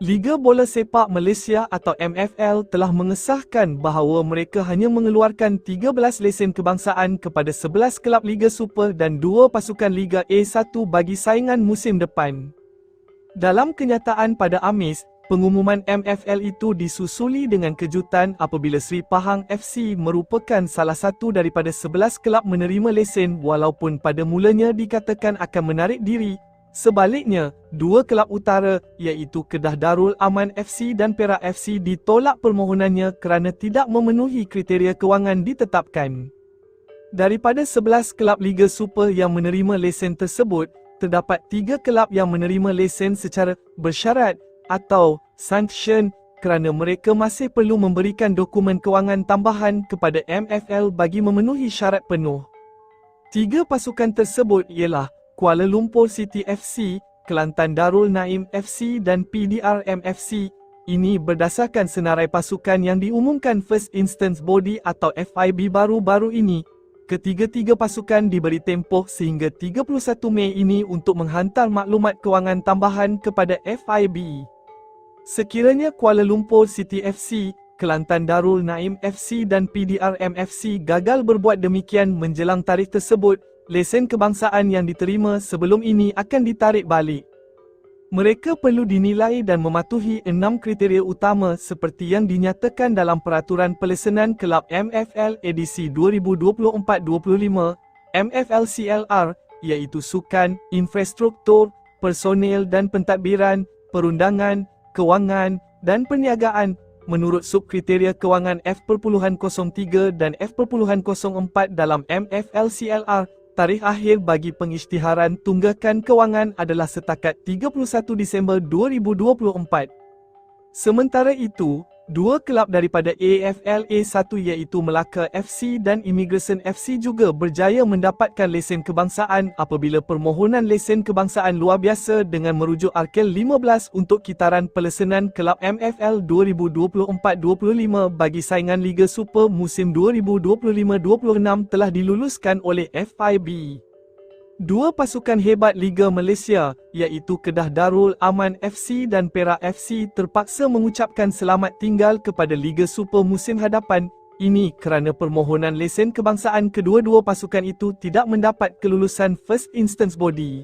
Liga Bola Sepak Malaysia atau MFL telah mengesahkan bahawa mereka hanya mengeluarkan 13 lesen kebangsaan kepada 11 kelab Liga Super dan 2 pasukan Liga A1 bagi saingan musim depan. Dalam kenyataan pada Amis, pengumuman MFL itu disusuli dengan kejutan apabila Sri Pahang FC merupakan salah satu daripada 11 kelab menerima lesen walaupun pada mulanya dikatakan akan menarik diri Sebaliknya, dua kelab utara iaitu Kedah Darul Aman FC dan Perak FC ditolak permohonannya kerana tidak memenuhi kriteria kewangan ditetapkan. Daripada 11 kelab Liga Super yang menerima lesen tersebut, terdapat tiga kelab yang menerima lesen secara bersyarat atau sanction kerana mereka masih perlu memberikan dokumen kewangan tambahan kepada MFL bagi memenuhi syarat penuh. Tiga pasukan tersebut ialah Kuala Lumpur City FC, Kelantan Darul Naim FC dan PDRM FC. Ini berdasarkan senarai pasukan yang diumumkan First Instance Body atau FIB baru-baru ini. Ketiga-tiga pasukan diberi tempoh sehingga 31 Mei ini untuk menghantar maklumat kewangan tambahan kepada FIB. Sekiranya Kuala Lumpur City FC, Kelantan Darul Naim FC dan PDRM FC gagal berbuat demikian menjelang tarikh tersebut, lesen kebangsaan yang diterima sebelum ini akan ditarik balik. Mereka perlu dinilai dan mematuhi enam kriteria utama seperti yang dinyatakan dalam Peraturan Pelesenan Kelab MFL edisi 2024-25, MFL CLR, iaitu sukan, infrastruktur, personel dan pentadbiran, perundangan, kewangan dan perniagaan menurut subkriteria kewangan F.03 dan F.04 dalam MFL CLR tarikh akhir bagi pengisytiharan tunggakan kewangan adalah setakat 31 Disember 2024. Sementara itu, dua kelab daripada AFL A1 iaitu Melaka FC dan Immigration FC juga berjaya mendapatkan lesen kebangsaan apabila permohonan lesen kebangsaan luar biasa dengan merujuk Arkel 15 untuk kitaran pelesenan kelab MFL 2024-25 bagi saingan Liga Super musim 2025-26 telah diluluskan oleh FIB. Dua pasukan hebat Liga Malaysia, iaitu Kedah Darul Aman FC dan Perak FC terpaksa mengucapkan selamat tinggal kepada Liga Super musim hadapan. Ini kerana permohonan lesen kebangsaan kedua-dua pasukan itu tidak mendapat kelulusan First Instance Body.